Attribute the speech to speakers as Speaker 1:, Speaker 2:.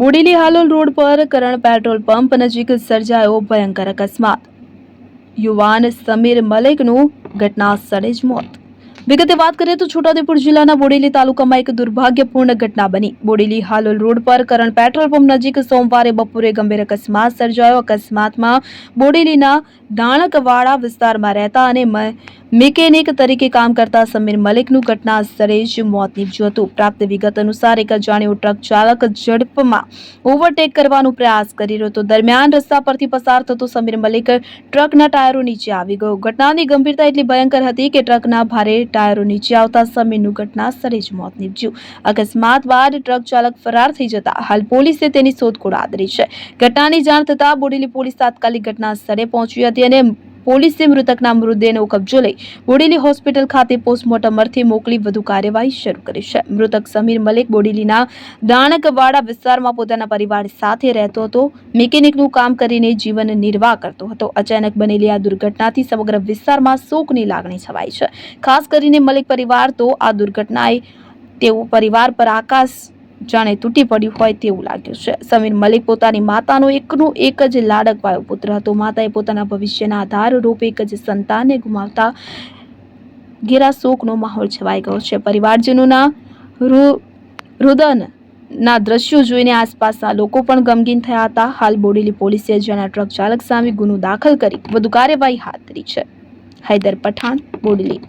Speaker 1: Bodeli Halol road પર કરણ petrol pump નજીક સર્જાયો ભયંકર અકસ્માત. યુવાન સમીર મલેકનું ઘટના સ્થળે જ મોત. વિગતે વાત કરીએ તો છોટાઉદેપુર જિલ્લાના બોડેલી તાલુકામાં એક દુર્ભાગ્યપૂર્ણ ઘટના બની. બોડેલી હાલોલ રોડ પર કરણ પેટ્રોલ પંપ નજીક સોમવારે બપોરે ગંભીર અકસ્માત સર્જાયો. અકસ્માતમાં બોડેલીના દાણકવાડા વિસ્તારમાં રહેતા અને મિકેનિક તરીકે કામ કરતા સમીર મલિકનું ઘટના સ્થળે જ મોત નીપજ્યું હતું. પ્રાપ્ત વિગત અનુસાર એક અજાણ્યો ટ્રક ચાલક ઝડપમાં ઓવરટેક કરવાનો પ્રયાસ કરી રહ્યો હતો. દરમિયાન રસ્તા પરથી પસાર થતો સમીર મલિક ટ્રકના ટાયરો નીચે આવી ગયો. ઘટનાની ગંભીરતા એટલી ભયંકર હતી કે ટ્રકના ભારે ટાયરો નીચે આવતા સમીરનું ઘટના સ્થળે જ મોત નીપજ્યું. અકસ્માત બાદ ટ્રક ચાલક ફરાર થઈ જતા હાલ પોલીસે તેની શોધખોળ આદરી છે. ઘટનાની જાણ થતાં બોડેલી પોલીસ તાત્કાલિક ઘટના સ્થળે પહોંચી હતી અને પોલીસે મૃતકના મૃતદેહનો કબજો લઈ બોડેલી હોસ્પિટલ ખાતે પોસ્ટમોર્ટમ અર્થે મોકલી વધુ કાર્યવાહી શરૂ કરી છે. મૃતક સમીર મલિક બોડેલીના દાણકવાડા વિસ્તારમાં પોતાના પરિવાર સાથે રહેતો હતો. મિકેનિકનું કામ કરીને જીવન નિર્વાહ કરતો હતો. અચાનક બનેલી આ દુર્ઘટનાથી સમગ્ર વિસ્તારમાં શોકની લાગણી છવાઈ છે. ખાસ કરીને મલિક પરિવાર તો આ દુર્ઘટનાએ તેઓ પરિવાર પર આકાશ જાણે તૂટી પડ્યું હોય તેવું લાગ્યું છે. સમીર મલિક પોતાની માતાનો એકનું એક જ લાડકવાયો પુત્ર હતો. માતાએ પોતાના ભવિષ્યના આધાર રૂપે એક જ સંતાનને ગુમાવતા ઘેરા શોકનો માહોલ છવાઈ ગયો છે. પરિવારજનોના રુદન ના દ્રશ્યો જોઈને આસપાસના લોકો પણ ગમગીન થયા હતા. હાલ બોડેલી પોલીસે જેના ટ્રક ચાલક સામે ગુનો દાખલ કરી વધુ કાર્યવાહી હાથ ધરી છે. હૈદર પઠાણ, બોડેલી.